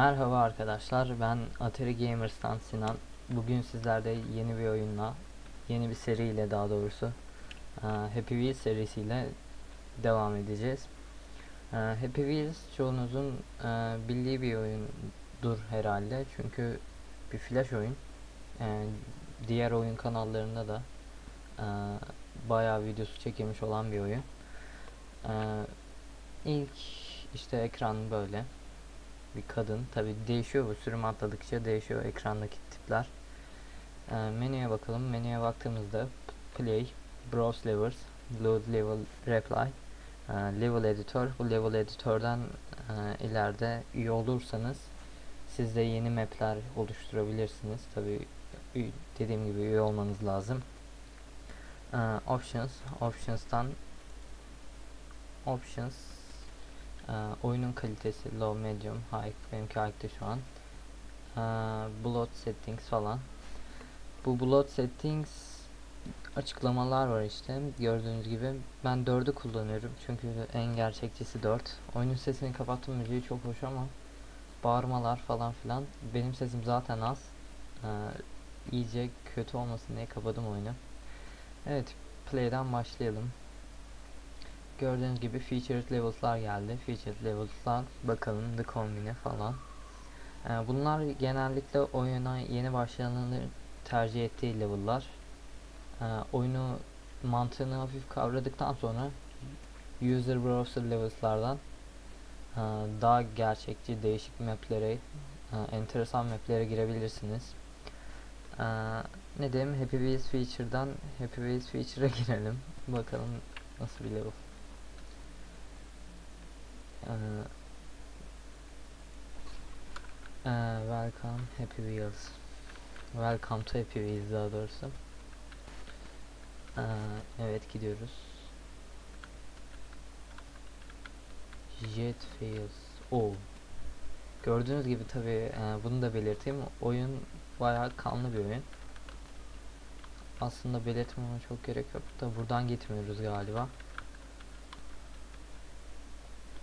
Merhaba arkadaşlar, ben Atari Gamers'tan Sinan. Bugün sizlerde yeni bir oyunla, yeni bir seriyle daha doğrusu e, Happy Wheels serisiyle devam edeceğiz. E, Happy Wheels çoğunuzun e, bildiği bir oyundur herhalde çünkü bir flash oyun. Diğer oyun kanallarında da bayağı videosu çekilmiş olan bir oyun. İlk işte ekran böyle bir kadın. Tabi değişiyor bu sürüm atladıkça değişiyor ekrandaki tipler. E, menüye bakalım. Menüye baktığımızda play, browse levels, load level reply, e, level editor. Bu level editörden e, ileride üye olursanız siz de yeni mapler oluşturabilirsiniz. Tabi dediğim gibi üye olmanız lazım. E, options, options'tan options ee, oyunun kalitesi low, medium, high. Benimki high'te şu an. Ee, blood settings falan. Bu blood settings açıklamalar var işte. Gördüğünüz gibi ben 4'ü kullanıyorum. Çünkü en gerçekçisi 4. Oyunun sesini kapattım. Müziği çok hoş ama bağırmalar falan filan. Benim sesim zaten az. Ee, iyice kötü olmasın diye kapadım oyunu. Evet, play'den başlayalım. Gördüğünüz gibi featured levels'lar geldi. Featured levels'lar bakalım the combine falan. Ee, bunlar genellikle oyuna yeni başlayanların tercih ettiği level'lar. Ee, oyunu mantığını hafif kavradıktan sonra user browser levels'lardan e, daha gerçekçi değişik maplere, e, enteresan maplere girebilirsiniz. Ee, ne diyeyim Happy Wheels feature'dan Happy Wheels feature'a girelim. Bakalım nasıl bir level. Uh, uh, welcome Happy Wheels. Welcome to Happy Wheels daha doğrusu. Uh, evet gidiyoruz. Jet Fields. Oh. Gördüğünüz gibi tabi uh, bunu da belirteyim. Oyun bayağı kanlı bir oyun. Aslında belirtmeme çok gerek yok da buradan gitmiyoruz galiba.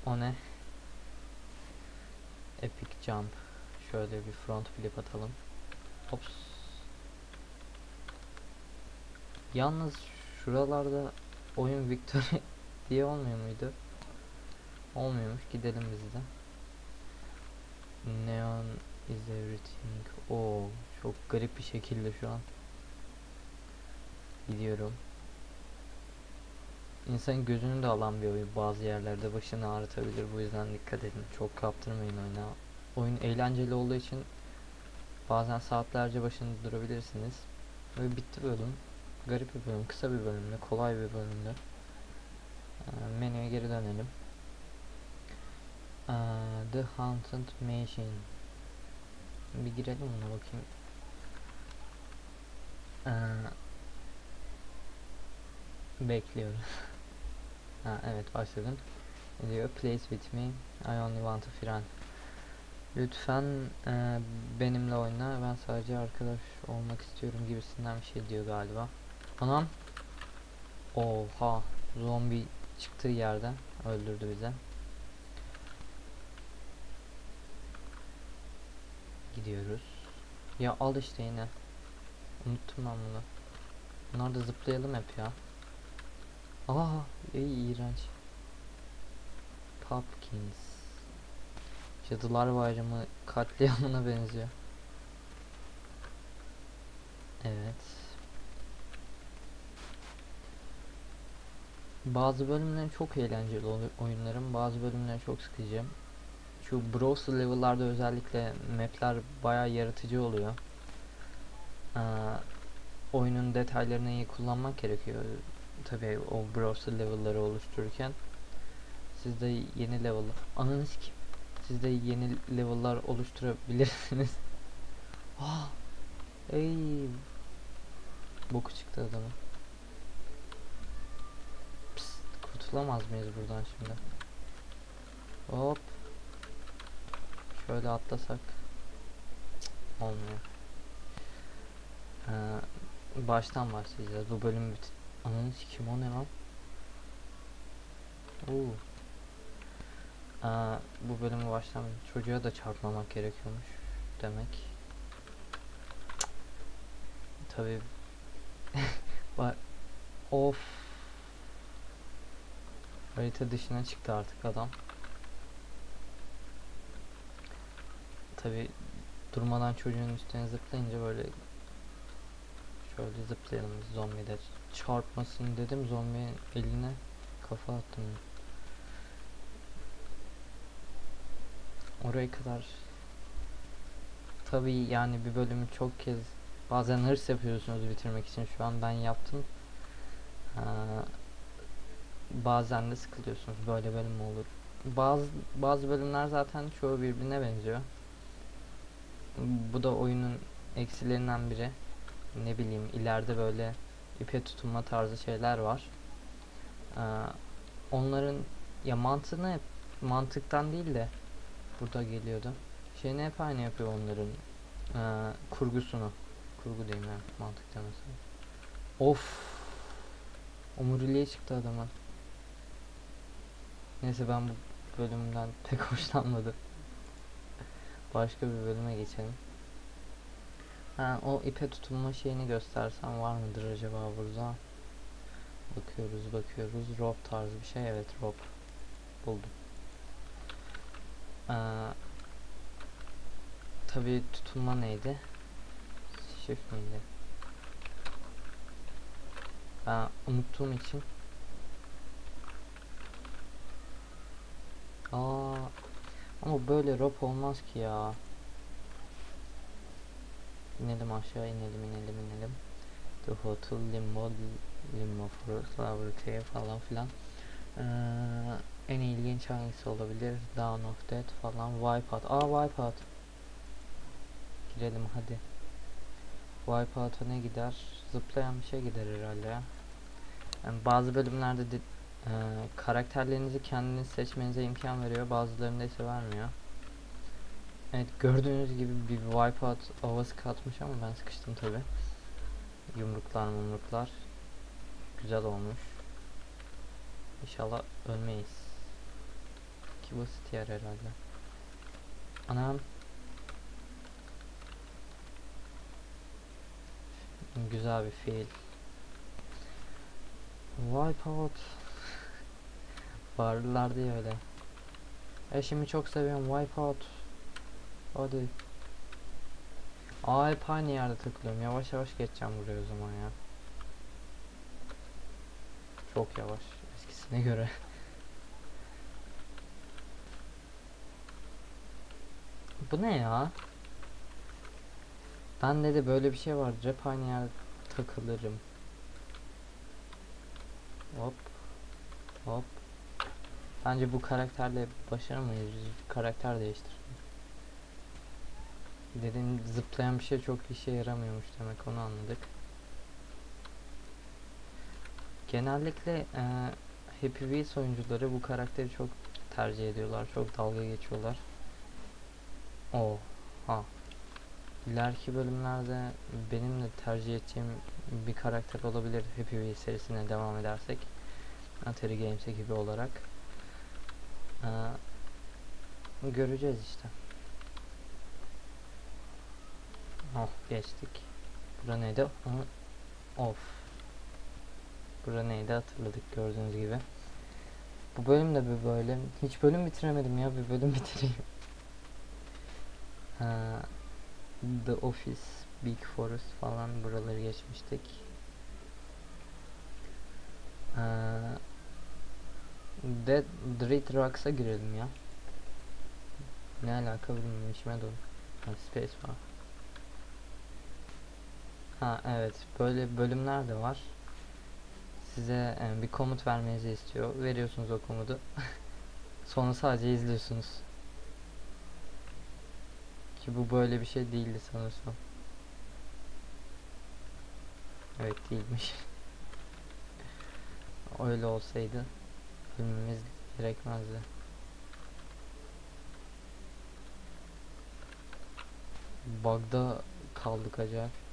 O ne? Epic jump. Şöyle bir front flip atalım. Ops. Yalnız şuralarda oyun victory diye olmuyor muydu? Olmuyormuş. Gidelim biz de. Neon is everything. Oo, çok garip bir şekilde şu an. Gidiyorum. İnsanın gözünü de alan bir oyun. Bazı yerlerde başını ağrıtabilir. Bu yüzden dikkat edin. Çok kaptırmayın oyuna. Oyun eğlenceli olduğu için bazen saatlerce başında durabilirsiniz. Ve bitti bölüm. Garip bir bölüm. Kısa bir bölümdü. Kolay bir bölümdü. Ee, menüye geri dönelim. Ee, The Haunted Machine. Bir girelim ona bakayım. Ee, bekliyoruz. Ha evet başladım. Diyor? Please with me. I only want a friend. Lütfen e, benimle oyna. Ben sadece arkadaş olmak istiyorum gibisinden bir şey diyor galiba. Anam. Oha. Zombi çıktığı yerden öldürdü bize. Gidiyoruz. Ya al işte yine. Unuttum ben bunu. Bunlar da zıplayalım hep ya. Aa, ey iğrenç. Pumpkins. Cadılar Bayramı katliamına benziyor. Evet. Bazı bölümler çok eğlenceli oyunların, bazı bölümler çok sıkıcı. Şu browser level'larda özellikle map'ler bayağı yaratıcı oluyor. Ee, oyunun detaylarını iyi kullanmak gerekiyor tabii o browser level'ları oluştururken siz de yeni level ananız ki siz de yeni level'lar oluşturabilirsiniz. Ah! Ey! Boku çıktı adamın. Psst, kurtulamaz mıyız buradan şimdi? Hop. Şöyle atlasak. Olmuyor. Ee, baştan başlayacağız. Bu bölüm Ananı sikim o ne lan? Oo. Aa, bu bölümü başlamadan çocuğa da çarpmamak gerekiyormuş demek. Tabi of Harita dışına çıktı artık adam. Tabi durmadan çocuğun üstüne zıplayınca böyle şöyle zıplayalım biz zombide çarpmasın dedim zombinin eline kafa attım. Oraya kadar tabi yani bir bölümü çok kez bazen hırs yapıyorsunuz bitirmek için şu an ben yaptım. Ee, bazen de sıkılıyorsunuz böyle bölüm olur. Bazı bazı bölümler zaten çoğu birbirine benziyor. Bu da oyunun eksilerinden biri. Ne bileyim ileride böyle ipe tutunma tarzı şeyler var. Ee, onların ya mantığını hep mantıktan değil de burada geliyordu. Şeyini hep aynı yapıyor onların ee, kurgusunu. Kurgu diyeyim ya mantık demesi. Of. Omuriliğe çıktı adamın. Neyse ben bu bölümden pek hoşlanmadım. Başka bir bölüme geçelim. Ha, o ipe tutunma şeyini göstersem var mıdır acaba burada? Bakıyoruz bakıyoruz. Rope tarzı bir şey. Evet rope. Buldum. Ee, tabii tutunma neydi? Shift miydi? Ben unuttuğum için Aa, ama böyle rope olmaz ki ya. İnelim aşağı inelim inelim inelim. The Hotel Limo Limo Flower falan filan. Ee, en ilginç hangisi olabilir? Dawn of Death falan. Wipeout. Aa Wipeout. Girelim hadi. Wipeout'a ne gider? Zıplayan bir şey gider herhalde ya. Yani bazı bölümlerde de, e, karakterlerinizi kendiniz seçmenize imkan veriyor. Bazılarında ise vermiyor. Evet gördüğünüz gibi bir wipeout havası katmış ama ben sıkıştım tabi. Yumruklar mumruklar. Güzel olmuş. İnşallah ölmeyiz. Ki basit yer herhalde. Anam. Güzel bir fiil. Wipeout. Varlılar diye öyle. Eşimi çok seviyorum. Wipeout. Hadi. Aa hep aynı yerde takılıyorum. Yavaş yavaş geçeceğim buraya o zaman ya. Çok yavaş. Eskisine göre. Bu ne ya? Ben de böyle bir şey var. Hep aynı yerde takılırım. Hop. Hop. Bence bu karakterle başaramayız. Karakter değiştir. Dediğim zıplayan bir şey çok işe yaramıyormuş demek onu anladık. Genellikle e, Happy Wheels oyuncuları bu karakteri çok tercih ediyorlar. Çok dalga geçiyorlar. Oh. Ha. İleriki bölümlerde benim de tercih edeceğim bir karakter olabilir Happy Wheels serisine devam edersek. Atari Games ekibi olarak. Ee, göreceğiz işte. Oh geçtik. Bura neydi? Of. Bura neydi hatırladık gördüğünüz gibi. Bu bölüm de bir böyle. Hiç bölüm bitiremedim ya bir bölüm bitireyim. Ha, The Office, Big Forest falan buraları geçmiştik. Dead Dread Rocks'a girelim ya. Ne alaka bilmiyorum işime doğru. Space var. Ha evet böyle bölümler de var. Size e, bir komut vermenizi istiyor. Veriyorsunuz o komutu. Sonra sadece izliyorsunuz. Ki bu böyle bir şey değildi sanırsam. Evet değilmiş. Öyle olsaydı bilmemiz gerekmezdi. Bug'da kaldık acayip.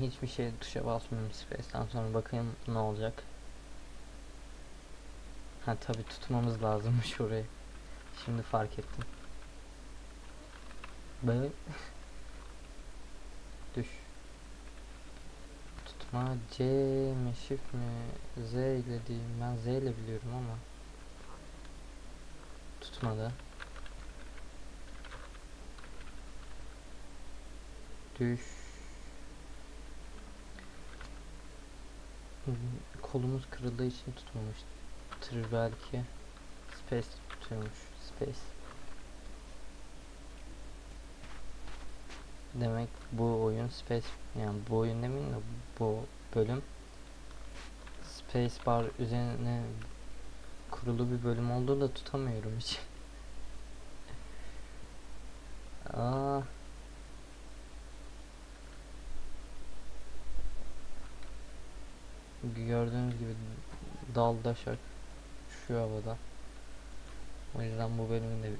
Hiçbir şey tuşa basmıyorum Space'den sonra bakayım ne olacak. Ha tabi tutmamız lazımmış orayı. Şimdi fark ettim. Böyle düş. Tutma C mi shift mi Z ile diyeyim ben Z ile biliyorum ama tutmadı. Düş. Kolumuz kırıldığı için tutmamıştır belki. Space tutuyormuş. Space. Demek bu oyun Space yani bu oyun demeyeyim de bu bölüm Space bar üzerine kurulu bir bölüm olduğu da tutamıyorum hiç. Aa. Gördüğünüz gibi dal daşak şu havada. O yüzden bu bölümü de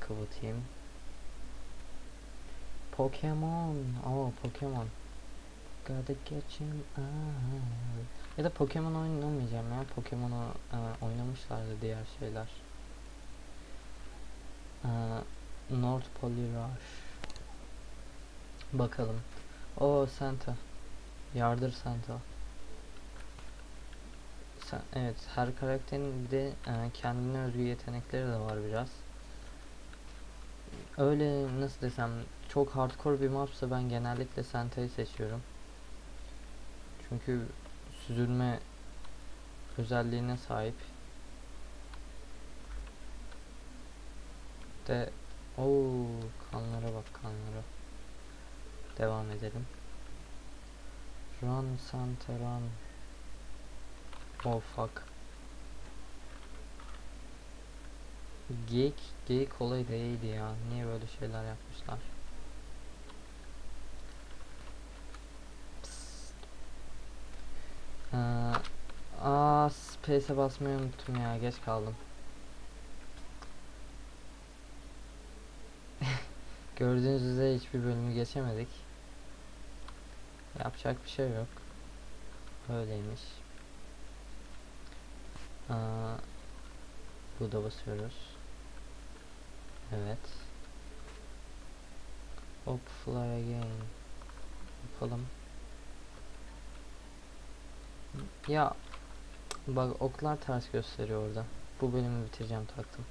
kapatayım. Pokemon. Oh Pokemon. Gotta get him out. Ya da Pokemon oynamayacağım ya. Pokemon'u e, oynamışlardı diğer şeyler. E, North Poly Rush. Bakalım. O Santa. Yardır Santa. Evet her karakterin bir de e, kendine özgü yetenekleri de var biraz. Öyle nasıl desem çok hardcore bir mapsa ben genellikle Santa'yı seçiyorum. Çünkü süzülme özelliğine sahip. De o kanlara bak kanlara. Devam edelim. Run Santa run. Oh fuck. Geyik, geyik olayı da ya. Niye böyle şeyler yapmışlar? Ee, aa, space'e basmayı unuttum ya. Geç kaldım. Gördüğünüz üzere hiçbir bölümü geçemedik. Yapacak bir şey yok. Öyleymiş. Aa, burada basıyoruz. Evet. Hop fly again. Yapalım. Ya bak oklar ters gösteriyor orada. Bu bölümü bitireceğim taktım.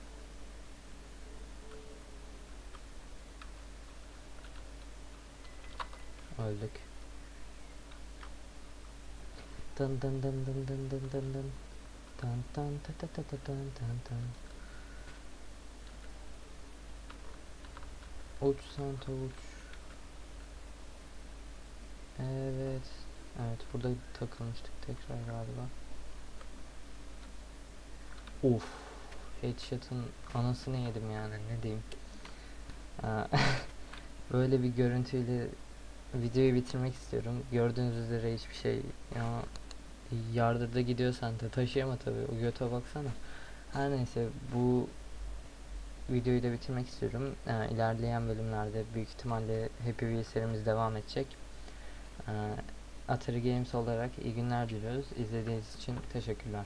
Öldük. Dın dın dın dın dın dın dın dın. Dun dun ta ta ta ta dun dun dun. Uç Santa uç. Evet. Evet burada takılmıştık tekrar galiba. Uf. Headshot'ın anasını yedim yani ne diyeyim. Böyle bir görüntüyle videoyu bitirmek istiyorum. Gördüğünüz üzere hiçbir şey ya yardırda gidiyorsan da taşıyama tabi o göte baksana. Her neyse bu videoyu da bitirmek istiyorum. Ee, ilerleyen bölümlerde büyük ihtimalle Happy Wheel serimiz devam edecek. Ee, Atari Games olarak iyi günler diliyoruz. İzlediğiniz için teşekkürler.